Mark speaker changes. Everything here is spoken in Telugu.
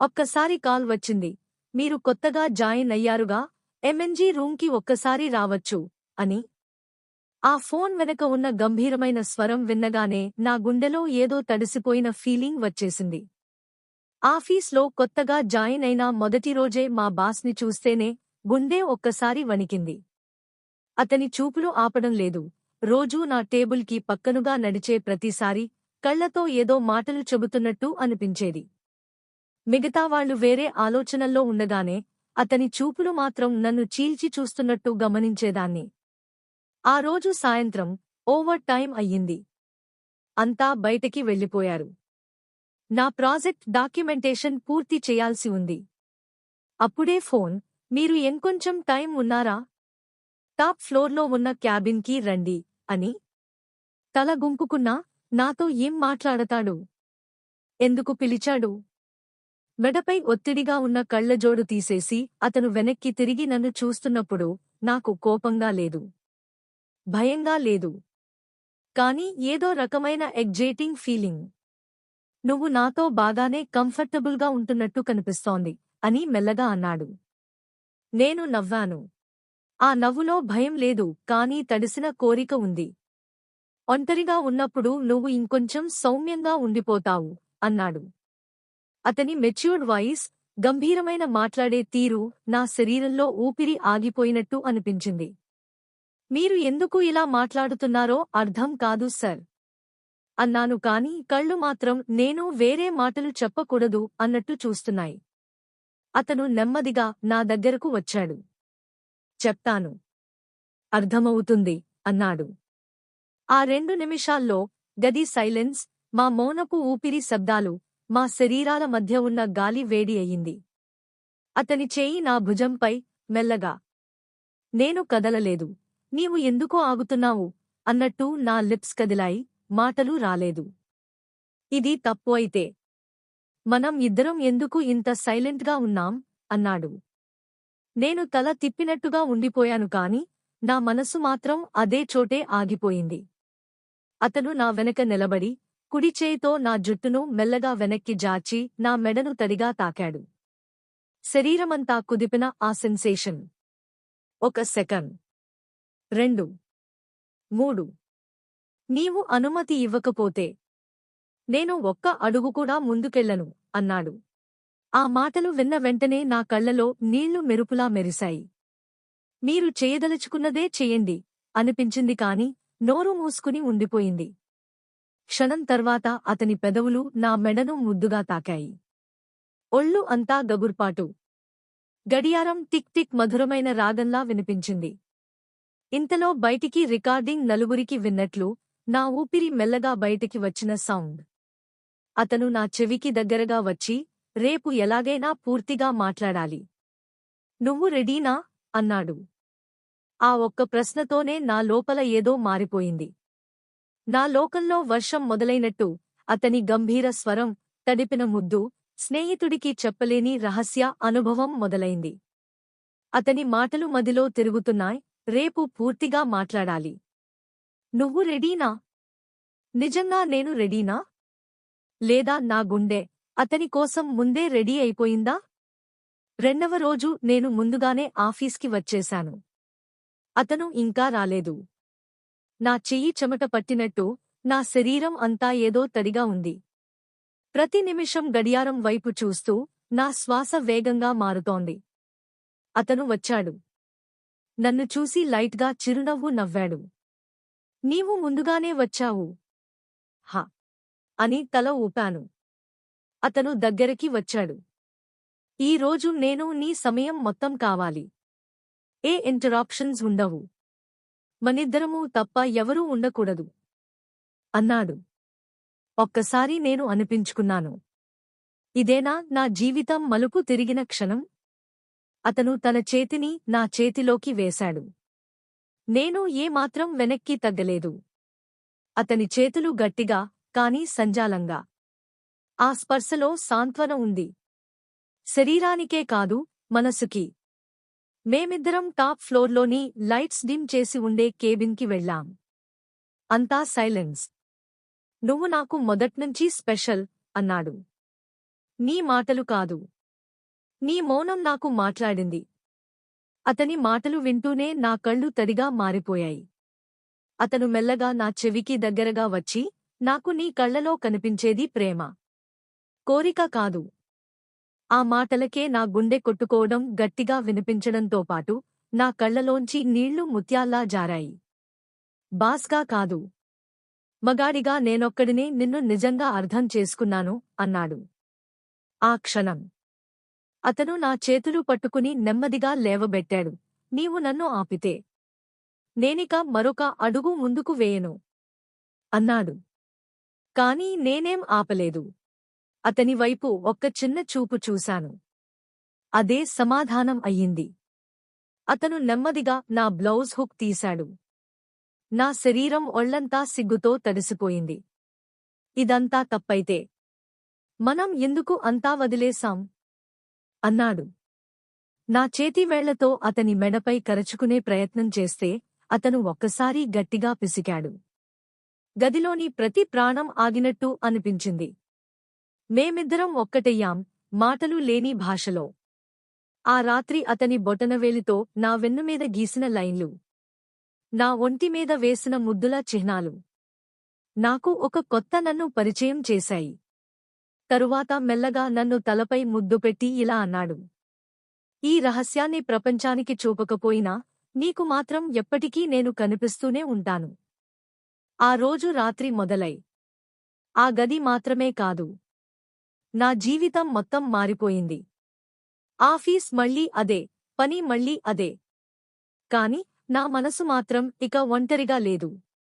Speaker 1: ఒక్కసారి కాల్ వచ్చింది. మీరు కొత్తగా జాయిన్ అయ్యారుగా? ఎంఎన్జీ రూమ్కి ఒక్కసారి రావచ్చు అని. ఆ ఫోన్ వెనక ఉన్న గంభీరమైన స్వరం విన్నగానే నా గుండెలో ఏదో తడిసిపోయిన ఫీలింగ్ వచ్చేసింది. ఆఫీస్లో కొత్తగా జాయిన్ అయిన మొదటి రోజే మా బాస్ని చూస్తేనే గుండె ఒక్కసారి వణికింది. అతని చూపులు ఆపడం లేదు. రోజూ నా టేబుల్కి పక్కనుగా నడిచే ప్రతిసారి కళ్ళతో ఏదో మాటలు చెబుతున్నట్టు అనిపించేది. మిగతా వాళ్ళు వేరే ఆలోచనల్లో ఉండగానే అతని చూపులు మాత్రం నన్ను చీల్చి చూస్తున్నట్టు గమనించేదాన్ని. ఆ రోజు సాయంత్రం ఓవర్ టైం అయ్యింది. అంతా బయటికి వెళ్ళిపోయారు. నా ప్రాజెక్ట్ డాక్యుమెంటేషన్ పూర్తి చేయాల్సి ఉంది. అప్పుడే ఫోన్ మీరు ఎంకొంచెం టైం ఉన్నారా? టాప్ ఫ్లోర్లో ఉన్న క్యాబిన్కి రండి అని. తల గుంపుకున్నా నాతో ఏం మాట్లాడతాడు? ఎందుకు పిలిచాడు? మెడపై ఒత్తిడిగా ఉన్న కళ్ళజోడు తీసేసి అతను వెనక్కి తిరిగి నన్ను చూస్తున్నప్పుడు నాకు కోపంగా లేదు. భయంగా లేదు. కాని ఏదో రకమైన ఎగ్జైటింగ్ ఫీలింగ్. నువ్వు నాతో బాగానే కంఫర్టబుల్గా ఉంటున్నట్టు కనిపిస్తోంది అని మెల్లగా అన్నాడు. నేను నవ్వాను. ఆ నవ్వులో భయం లేదు కానీ తడిసిన కోరిక ఉంది. ఒంటరిగా ఉన్నప్పుడు నువ్వు ఇంకొంచెం సౌమ్యంగా ఉండిపోతావు అన్నాడు. అతని మెచ్యూర్డ్ వాయిస్ గంభీరమైన మాట్లాడే తీరు నా శరీరంలో ఊపిరి ఆగిపోయినట్టు అనిపించింది. మీరు ఎందుకు ఇలా మాట్లాడుతున్నారో అర్థం కాదు సర్. అన్నాను కాని కళ్ళు మాత్రం నేను వేరే మాటలు చెప్పకూడదు అన్నట్టు చూస్తున్నాయి. అతను నెమ్మదిగా నా దగ్గరకు వచ్చాడు. చెప్తాను. అర్థమవుతుంది అన్నాడు. ఆ రెండు నిమిషాల్లో గది సైలెన్స్ మా మౌనపు ఊపిరి శబ్దాలు మా శరీరాల మధ్య ఉన్న గాలి వేడి అయింది అతని చేయి నా భుజంపై మెల్లగా. నేను కదలలేదు. నీవు ఎందుకో ఆగుతున్నావు? అన్నట్టు నా లిప్స్ కదిలాయి. మాటలు రాలేదు. ఇది తప్పు అయితే. మనం ఇద్దరం ఎందుకు ఇంత సైలెంట్గా ఉన్నాం? అన్నాడు. నేను తల తిప్పినట్టుగా ఉండిపోయాను కాని నా మనసు మాత్రం అదే చోటే ఆగిపోయింది. అతను నా వెనక నిలబడి కుడిచేయితో నా జుట్టును మెల్లగా వెనక్కి జార్చి నా మెడను తడిగా తాకాడు. శరీరమంతా కుదిపిన ఆ సెన్సేషన్. ఒక సెకండ్. రెండు. మూడు. నీవు అనుమతి ఇవ్వకపోతే నేను ఒక్క అడుగు కూడా ముందుకెళ్ళను అన్నాడు. ఆ మాటలు విన్న వెంటనే నా కళ్ళలో నీళ్ళు మెరుపులా మెరిశాయి. మీరు చేయదలుచుకున్నదే చెయ్యండి అనిపించింది కాని నోరు మూసుకుని ఉండిపోయింది. క్షణం తర్వాత అతని పెదవులు నా మెడను ముద్దుగా తాకాయి. ఒళ్ళు అంతా గగుర్పాటు. గడియారం టిక్ టిక్ మధురమైన రాగంలా వినిపించింది. ఇంతలో బయటికి రికార్డింగ్ నలుగురికి విన్నట్లు నా ఊపిరి మెల్లగా బయటికి వచ్చిన సౌండ్. అతను నా చెవికి దగ్గరగా వచ్చి రేపు ఎలాగైనా పూర్తిగా మాట్లాడాలి. నువ్వు రెడీనా? అన్నాడు. ఆ ఒక్క ప్రశ్నతోనే నా లోపల ఏదో మారిపోయింది. నా లోకంలో వర్షం మొదలైనట్టు అతని గంభీర స్వరం తడిపిన ముద్దు స్నేహితుడికి చెప్పలేని రహస్య అనుభవం మొదలైంది. అతని మాటలు మదిలో తిరుగుతున్నాయ్ రేపు పూర్తిగా మాట్లాడాలి. నువ్వు రెడీనా? నిజంగా నేను రెడీనా? లేదా నా గుండె అతని కోసం ముందే రెడీ అయిపోయిందా? రెండవ రోజు నేను ముందుగానే ఆఫీస్కి వచ్చేశాను. అతను ఇంకా రాలేదు. నా చెయ్యి చెమట పట్టినట్టు నా శరీరం అంతా ఏదో తడిగా ఉంది. ప్రతి నిమిషం గడియారం వైపు చూస్తూ నా శ్వాస వేగంగా మారుతోంది. అతను వచ్చాడు. నన్ను చూసి లైట్గా చిరునవ్వు నవ్వాడు. నీవు ముందుగానే వచ్చావు. హ అని తల ఊపాను. అతను దగ్గరికి వచ్చాడు. ఈ రోజు నేను నీ సమయం మొత్తం కావాలి. ఏ ఇంటరాప్షన్స్ ఉండవు. మనిద్దరమూ తప్ప ఎవరూ ఉండకూడదు. అన్నాడు. ఒక్కసారి నేను అనిపించుకున్నాను. ఇదేనా నా జీవితం మలుపు తిరిగిన క్షణం? అతను తన చేతిని నా చేతిలోకి వేశాడు. నేను ఏమాత్రం వెనక్కి తగ్గలేదు. అతని చేతులు గట్టిగా కాని సంజాలంగా. ఆ స్పర్శలో సాంత్వన ఉంది. శరీరానికే కాదు మనసుకి. మేమిద్దరం టాప్ ఫ్లోర్లోని లైట్స్ డిమ్ చేసి ఉండే కేబిన్కి వెళ్ళాం. అంతా సైలెన్స్. నువ్వు నాకు మొదట్నుంచి స్పెషల్ అన్నాడు. నీ మాటలు కాదు. నీ మౌనం నాకు మాట్లాడింది. అతని మాటలు వింటూనే నా కళ్ళు తడిగా మారిపోయాయి. అతను మెల్లగా నా చెవికి దగ్గరగా వచ్చి నాకు నీ కళ్ళలో కనిపించేది ప్రేమ. కోరిక కాదు. ఆ మాటలకే నా గుండె కొట్టుకోవడం గట్టిగా వినిపించడంతో పాటు నా కళ్ళలోంచి నీళ్ళు ముత్యాల్లా జారాయి. బాస్గా కాదు. మగాడిగా నేనొక్కడినే నిన్ను నిజంగా అర్థం చేసుకున్నాను అన్నాడు. ఆ క్షణం. అతను నా చేతులు పట్టుకుని నెమ్మదిగా లేవబెట్టాడు. నీవు నన్ను ఆపితే. నేనిక మరొక అడుగు ముందుకు వేయను. అన్నాడు. కాని నేనేం ఆపలేదు. అతని వైపు ఒక్క చిన్న చూపు చూశాను. అదే సమాధానం అయ్యింది. అతను నెమ్మదిగా నా బ్లౌజ్ హుక్ తీశాడు. నా శరీరం ఒళ్ళంతా సిగ్గుతో తడిసిపోయింది. ఇదంతా తప్పైతే మనం ఎందుకు అంతా వదిలేశాం? అన్నాడు. నా చేతివేళ్ళతో అతని మెడపై కరచుకునే ప్రయత్నం చేస్తే అతను ఒక్కసారి గట్టిగా పిసికాడు. గదిలోని ప్రతి ప్రాణం ఆగినట్టు అనిపించింది. మేమిద్దరం ఒక్కటయ్యాం మాటలు లేని భాషలో. ఆ రాత్రి అతని బొటనవేలితో నా వెన్నుమీద గీసిన లైన్లు. నా ఒంటిమీద వేసిన ముద్దుల చిహ్నాలు. నాకు ఒక కొత్త నన్ను పరిచయం చేశాయి. తరువాత మెల్లగా నన్ను తలపై ముద్దు పెట్టి ఇలా అన్నాడు. ఈ రహస్యాన్ని ప్రపంచానికి చూపకపోయినా నీకు మాత్రం ఎప్పటికీ నేను కనిపిస్తూనే ఉంటాను. ఆ రోజు రాత్రి మొదలై. ఆ గది మాత్రమే కాదు. నా జీవితం మొత్తం మారిపోయింది. ఆఫీస్ మళ్ళీ అదే పని మళ్ళీ అదే. కాని నా మనసు మాత్రం ఇక ఒంటరిగా లేదు.